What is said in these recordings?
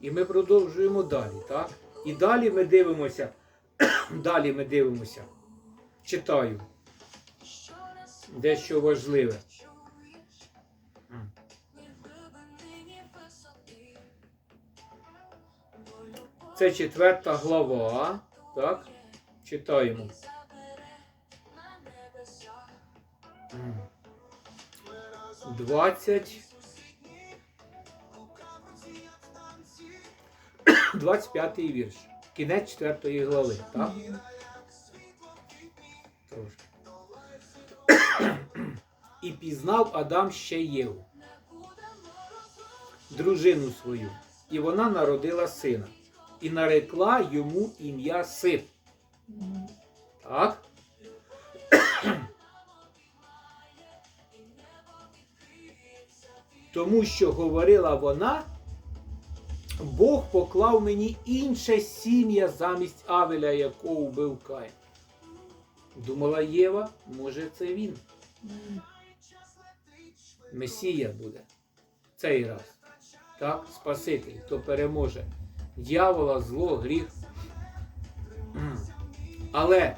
І ми продовжуємо далі, так? І далі ми дивимося. далі ми дивимося. Читаю. Дещо важливе. Це четверта глава. Так? Читаємо. М. 20. 25 вірш. Кінець 4 глави, так? І пізнав Адам ще Єву, дружину свою, і вона народила сина, і нарекла йому ім'я Сиф. Так? Тому що говорила вона, Бог поклав мені інше сім'я замість Авеля, якого вбив Каїн. Думала Єва, може це він. Месія буде. Цей раз. Так, Спаситель, хто переможе дьявола, зло, гріх. Але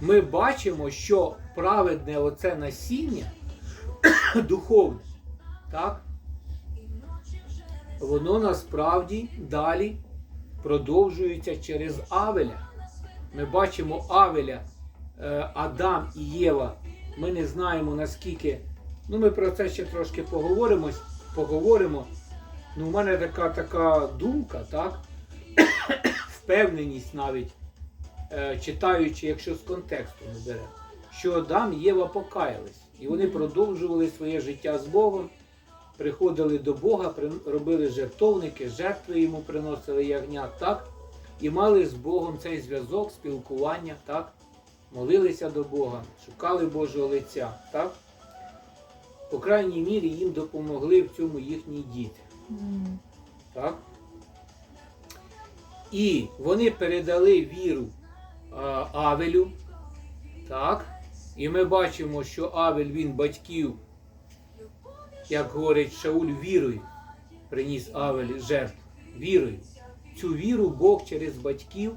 ми бачимо, що праведне оце насіння духовне, так? Воно насправді далі продовжується через Авеля. Ми бачимо Авеля, е, Адам і Єва. Ми не знаємо наскільки. Ну, ми про це ще трошки поговоримо. поговоримо. Ну, у мене така така думка, так? Впевненість навіть, е, читаючи, якщо з контексту не беремо, що Адам і Єва покаялись. І вони продовжували своє життя з Богом, приходили до Бога, робили жертовники, жертви йому приносили ягнят, так? І мали з Богом цей зв'язок, спілкування, так? Молилися до Бога, шукали Божого лиця, так? По крайній мірі їм допомогли в цьому їхні діти. Так? І вони передали віру а, Авелю. Так? І ми бачимо, що Авель він батьків, як говорить Шауль, вірою приніс Авель жертву. Вірою. Цю віру Бог через батьків,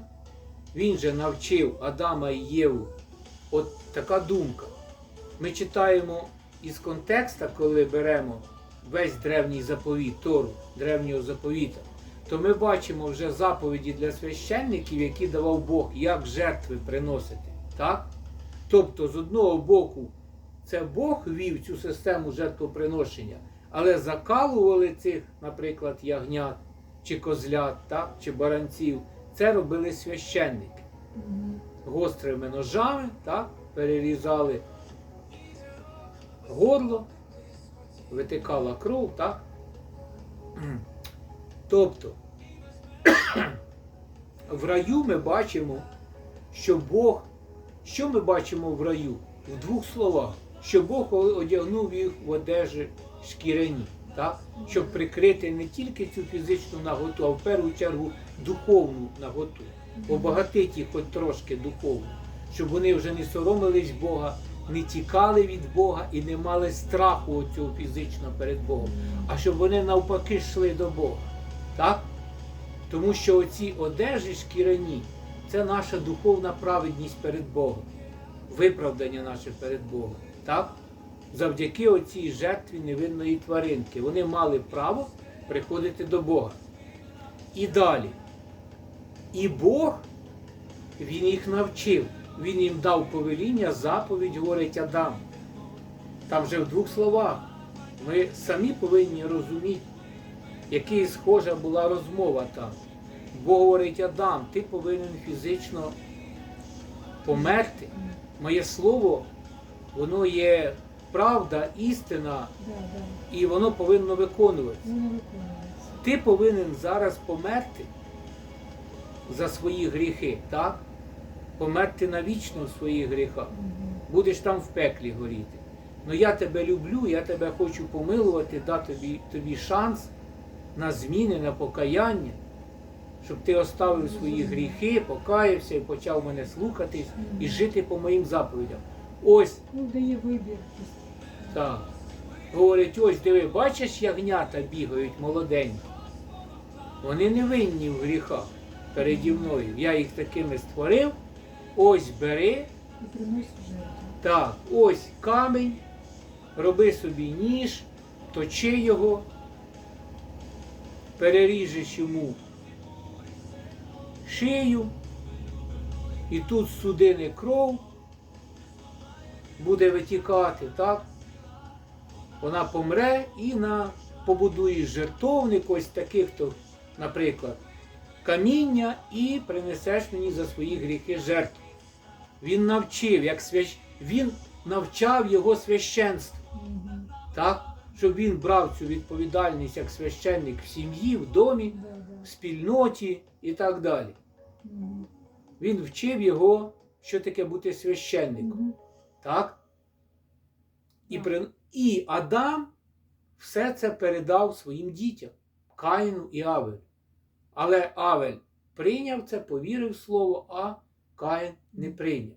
він же навчив Адама і Єву. От така думка. Ми читаємо із контекста, коли беремо весь древній заповіт, Тору, древнього заповіта, то ми бачимо вже заповіді для священників, які давав Бог, як жертви приносити. Так? Тобто, з одного боку, це Бог вів цю систему жертвоприношення, але закалували цих, наприклад, ягнят чи козлят, так? чи баранців. Це робили священники. Гострими ножами, так? перерізали горло, витикала кров, так? Тобто, в раю ми бачимо, що Бог, що ми бачимо в раю? В двох словах, що Бог одягнув їх в одежі шкіряні, так? щоб прикрити не тільки цю фізичну наготу, а в першу чергу духовну наготу, обагатити їх хоч трошки духовно, щоб вони вже не соромились Бога, не тікали від Бога і не мали страху цього фізично перед Богом, а щоб вони навпаки йшли до Бога. Так? Тому що оці одежі шкіряні це наша духовна праведність перед Богом, виправдання наше перед Богом. Так? Завдяки оцій жертві невинної тваринки. Вони мали право приходити до Бога. І далі. І Бог, Він їх навчив. Він їм дав повеління, заповідь, говорить Адам. Там вже в двох словах. Ми самі повинні розуміти, який схожа була розмова там. Бог говорить Адам, ти повинен фізично померти. Моє слово, воно є правда, істина, і воно повинно виконуватися. Ти повинен зараз померти за свої гріхи, так? Померти навічно в своїх гріхах. Будеш там в пеклі горіти. Ну я тебе люблю, я тебе хочу помилувати, дати тобі, тобі шанс на зміни, на покаяння, щоб ти оставив свої гріхи, покаявся і почав мене слухатись і жити по моїм заповідям. Ось Ну, дає вибір. так. говорить, ось диви, бачиш, ягнята бігають молоденькі. Вони не винні в гріхах переді мною. Я їх такими створив. Ось бери, І приносить жертву. так, ось камінь, роби собі ніж, точи його, переріжеш йому шию, і тут судини кров буде витікати, так? Вона помре і на побудуєш жертовник, ось таких, то, наприклад, каміння і принесеш мені за свої гріхи жертву. Він навчив, як свящ... він навчав його священству, так? щоб він брав цю відповідальність як священник в сім'ї, в домі, в спільноті і так далі. Він вчив його, що таке бути священником. Так? І, при... і Адам все це передав своїм дітям Каїну і Авелю. Але Авель прийняв це, повірив в слово, а Каїн не прийняв.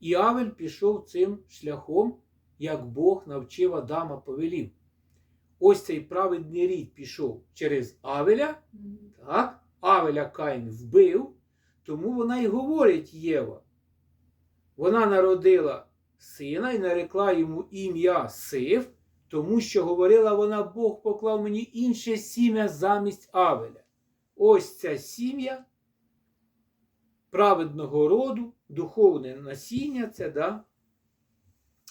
І Авель пішов цим шляхом, як Бог навчив Адама повелів. Ось цей праведний рід пішов через Авеля, так? Авеля Каїн вбив, тому вона й говорить Єва. Вона народила сина і нарекла йому ім'я Сив, тому що говорила вона, Бог поклав мені інше сім'я замість Авеля. Ось ця сім'я праведного роду, духовне насіння, це да?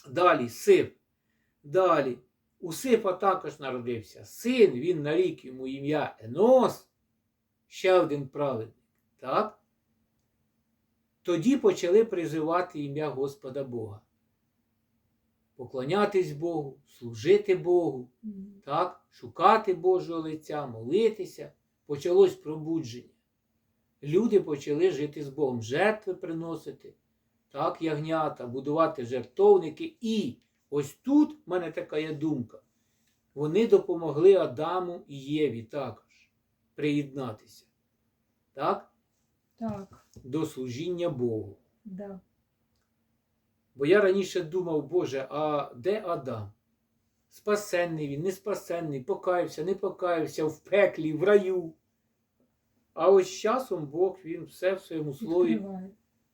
Далі Сив. Далі. У Сифа також народився син, він нарік йому ім'я Енос, ще один праведник. Так? Тоді почали призивати ім'я Господа Бога. Поклонятись Богу, служити Богу, так? шукати Божого лиця, молитися. Почалось пробудження. Люди почали жити з Богом, жертви приносити, так, ягнята, будувати жертовники. І ось тут в мене така є думка. Вони допомогли Адаму і Єві також приєднатися так, Так, до служіння Богу. да. Бо я раніше думав, Боже, а де Адам? Спасенний він, не спасенний, покаявся, не покаявся, в пеклі, в раю. А ось часом Бог він все в своєму слові Відкриває.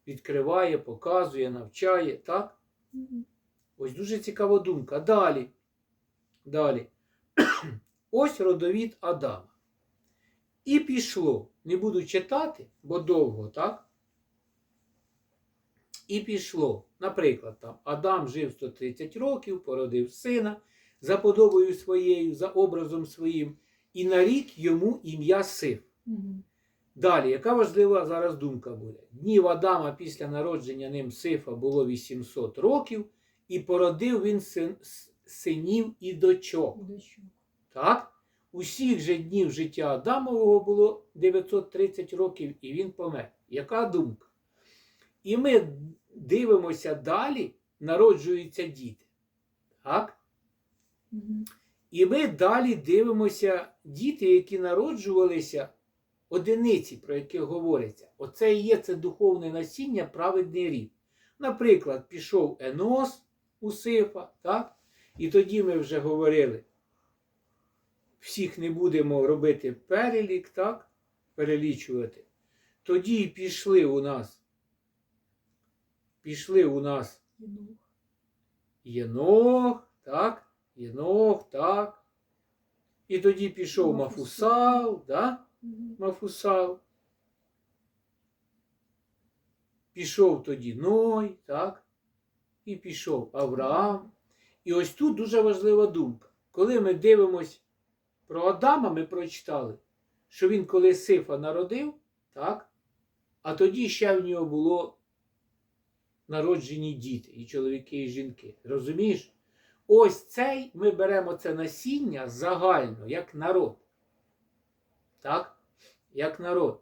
відкриває, показує, навчає. Так? Мгм. Ось дуже цікава думка. Далі. Далі. Ось родовід Адама. І пішло. Не буду читати, бо довго, так? І пішло. Наприклад, там Адам жив 130 років, породив сина за подобою своєю, за образом своїм, і нарік йому ім'я Сив. Далі, яка важлива зараз думка буде? Днів Адама після народження ним Сифа було 800 років, і породив він син- синів і дочок. Дощок. Так? Усіх же днів життя Адамового було 930 років, і він помер. Яка думка? І ми дивимося далі, народжуються діти. Так? І ми далі дивимося діти, які народжувалися, одиниці, про які говориться. Оце і є це духовне насіння, праведний рід. Наприклад, пішов Енос у Сифа, так? і тоді ми вже говорили, всіх не будемо робити перелік, так? перелічувати. Тоді пішли у нас, пішли у нас Єнох. Єнох, так? Єнох, так. І тоді пішов Мафусал. Да? Мафусал. Пішов тоді Ной, так? І пішов Авраам. І ось тут дуже важлива думка. Коли ми дивимось про Адама, ми прочитали, що він коли Сифа народив, так? А тоді ще в нього було народжені діти, і чоловіки, і жінки. Розумієш? Ось цей ми беремо це насіння загально, як народ. Так? Як народ.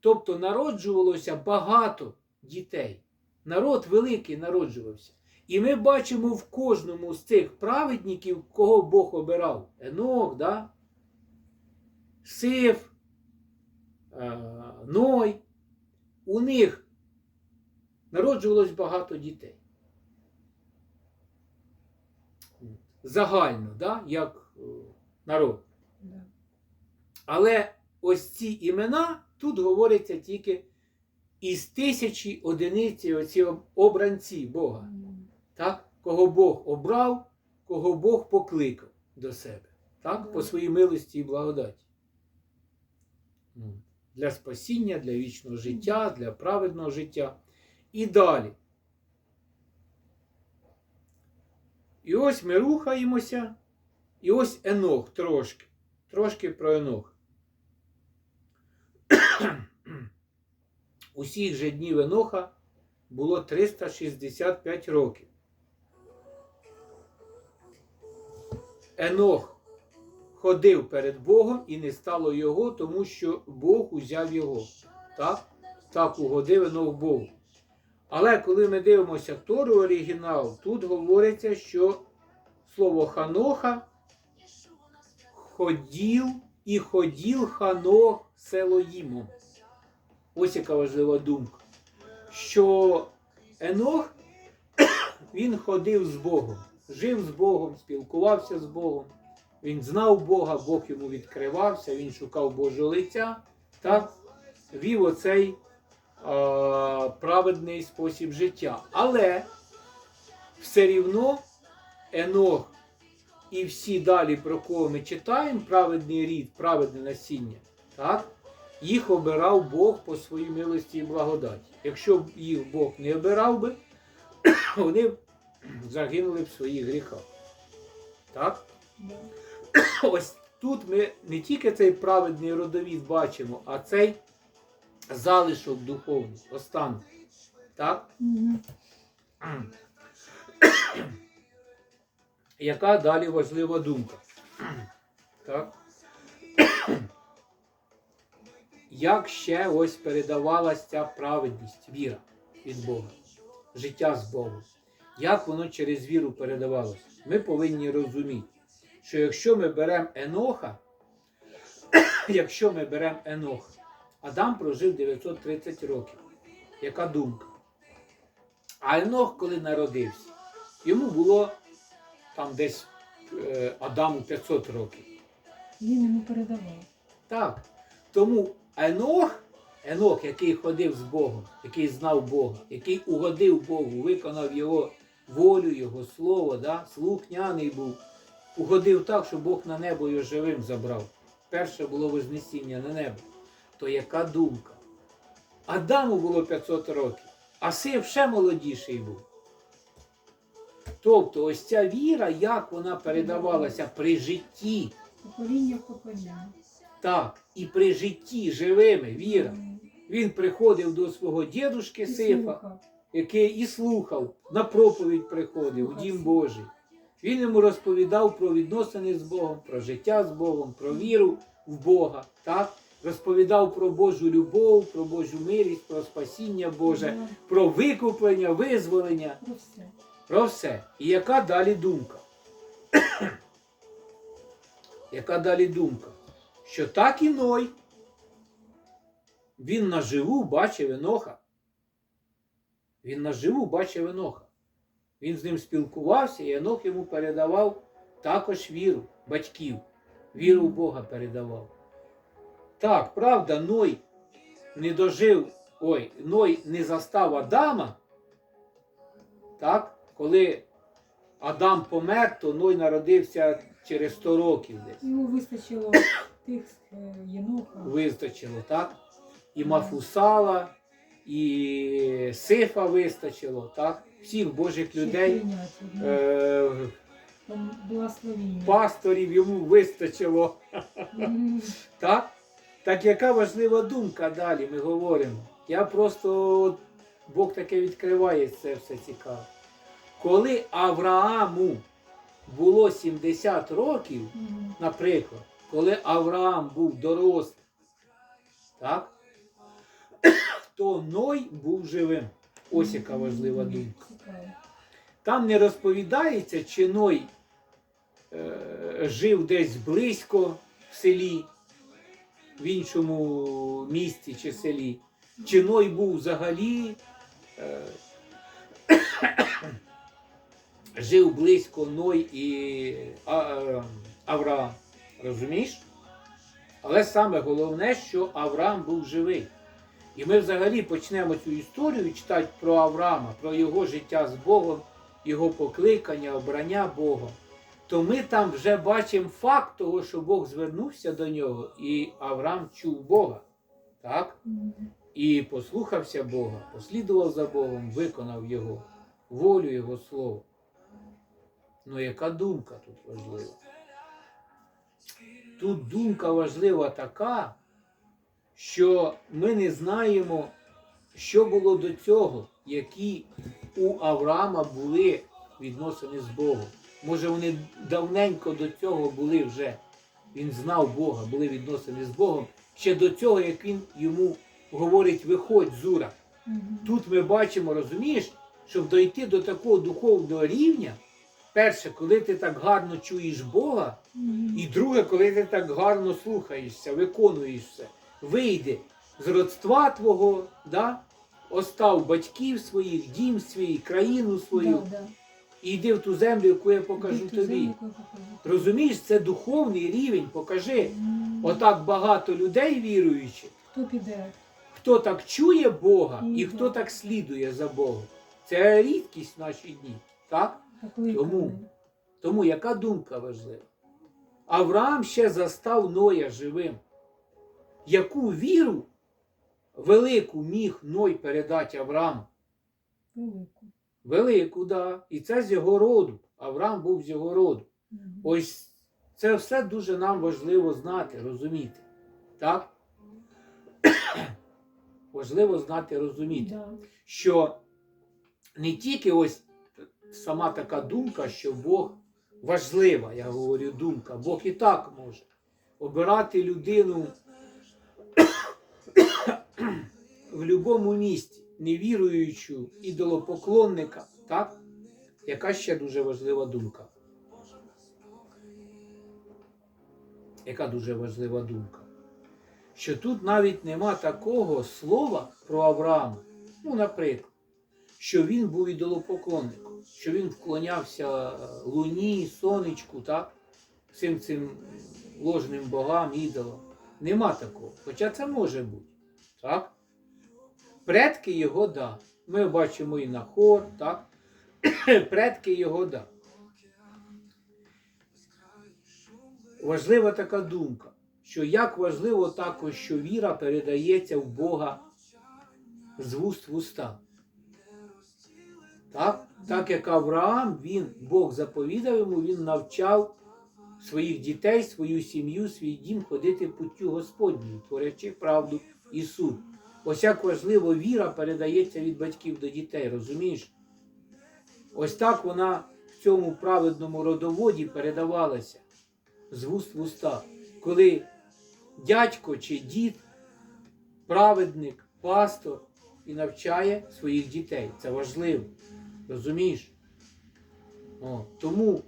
Тобто народжувалося багато дітей. Народ великий народжувався. І ми бачимо в кожному з цих праведників, кого Бог обирав. Енох, да? Сиф, е, Ной. У них народжувалось багато дітей. загально, да? як е, народ. Але ось ці імена тут говоряться тільки із тисячі одиниці оці обранці Бога. Так? Кого Бог обрав, кого Бог покликав до себе. Так? По своїй милості і благодаті. Ну, Для спасіння, для вічного життя, для праведного життя. І далі. І ось ми рухаємося. І ось Енох трошки. Трошки про Енох. Усіх же днів Еноха було 365 років. Енох ходив перед Богом і не стало його, тому що Бог узяв його. Так? Так угодив Енох Богу. Але коли ми дивимося Тору оригінал, тут говориться, що слово Ханоха ходів і ходів Ханох Селоїмом. Ось яка важлива думка. Що Енох він ходив з Богом, жив з Богом, спілкувався з Богом. Він знав Бога, Бог йому відкривався, він шукав Божого лиця, так? вів оцей праведний спосіб життя. Але все рівно Енох і всі далі, про кого ми читаємо, праведний рід, праведне насіння, так? їх обирав Бог по своїй милості і благодаті. Якщо б їх Бог не обирав би, вони б загинули в своїх гріхах. Так? Ось тут ми не тільки цей праведний родовід бачимо, а цей залишок духовний, останній. Так? Яка далі важлива думка? Так? Як ще ось передавалася ця праведність, віра від Бога, життя з Богом? Як воно через віру передавалося? Ми повинні розуміти, що якщо ми беремо Еноха, якщо ми беремо Еноха, Адам прожив 930 років. Яка думка? А Енох, коли народився, йому було там десь е, Адаму 500 років. Він йому передавав. Так. Тому Енох, Енох, який ходив з Богом, який знав Бога, який угодив Богу, виконав Його волю, Його слово, да? слухняний був, угодив так, що Бог на небо його живим забрав. Перше було вознесіння на небо. То яка думка? Адаму було 500 років, а син ще молодіший був. Тобто ось ця віра, як вона передавалася при житті, Покоління в покоління. так, і при житті живими віра. Він приходив до свого дідушки Сифа, який і слухав, на проповідь приходив у дім Божий. Він йому розповідав про відносини з Богом, про життя з Богом, про віру в Бога. Так? Розповідав про Божу любов, про Божу милість, про спасіння Боже, про викуплення, визволення, Про все. про все. І яка далі думка? яка далі думка? Що так і Ной, він наживу бачив Еноха. Він наживу бачив Еноха. Він з ним спілкувався, і Енох йому передавав також віру батьків. Віру в Бога передавав. Так, правда, Ной не дожив, ой, Ной не застав Адама. Так, коли Адам помер, то Ной народився через 100 років десь. Йому вистачило тих е, Єноха. Вистачило, так? І Мафусала, і Сифа вистачило, так? Всіх Божих людей, е, пасторів йому вистачило. Мгм. Так? Так яка важлива думка далі ми говоримо? Я просто от, Бог таке відкриває це все цікаво. Коли Аврааму було 70 років, наприклад, коли Авраам був дорослий, так? то Ной був живим. Ось яка важлива думка. Там не розповідається, чи Ной е, жив десь близько в селі, в іншому місті чи селі, чи Ной був взагалі е, жив близько Ной і А- е, Авраам. Розумієш? Але саме головне, що Авраам був живий. І ми взагалі почнемо цю історію читати про Авраама, про його життя з Богом, його покликання, обрання Богом. То ми там вже бачимо факт того, що Бог звернувся до нього, і Авраам чув Бога. Так? І послухався Бога, послідував за Богом, виконав Його волю, Його слово. Ну, яка думка тут важлива? Тут думка важлива така, що ми не знаємо, що було до цього, які у Авраама були відносини з Богом. Може, вони давненько до цього були вже. Він знав Бога, були відносини з Богом. Ще до цього, як він йому говорить, виходь, Зура. Мгм. Тут ми бачимо, розумієш, щоб дойти до такого духовного рівня, перше, коли ти так гарно чуєш Бога, Мгм. і друге, коли ти так гарно слухаєшся, виконуєш все, вийди з родства твого, да? остав батьків своїх, дім свій, країну свою, Да, да. І йди в ту землю, яку я покажу тобі. Розумієш, це духовний рівень, покажи. Отак багато людей віруючих, Хто піде? хто так чує Бога і хто так слідує за Богом. Це рідкість в наші дні. Так. Тому. Тому яка думка важлива? Авраам ще застав Ноя живим. Яку віру велику міг Ной передати Аврааму? Велику. Велику, да. І це з його роду. Авраам був з його роду. Ось це все дуже нам важливо знати, розуміти. Так? важливо знати, розуміти, що не тільки ось сама така думка, що Бог важлива, я говорю, думка, Бог і так може обирати людину в будь-якому місті, невіруючу ідолопоклонника, так? Яка ще дуже важлива думка? Яка дуже важлива думка? Що тут навіть нема такого слова про Авраама, ну, наприклад, що він був ідолопоклонником, що він вклонявся е, луні, сонечку, так? всім цим ложним богам, ідолам. Нема такого. Хоча це може бути. Так? Предки його да. Ми бачимо і Нахор, так? Предки його да. Важлива така думка, що як важливо також, що віра передається в Бога з вуст в уста. Так? так як Авраам, він, Бог заповідав йому, він навчав своїх дітей, свою сім'ю, свій дім ходити путтю Господню, творячи правду і суд. Ось як важливо, віра передається від батьків до дітей, розумієш? Ось так вона в цьому праведному родоводі передавалася з вуст в уста. Коли дядько чи дід, праведник, пастор і навчає своїх дітей. Це важливо. Розумієш? О, тому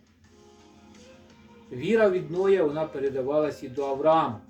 віра від Ноя вона передавалась і до Авраама.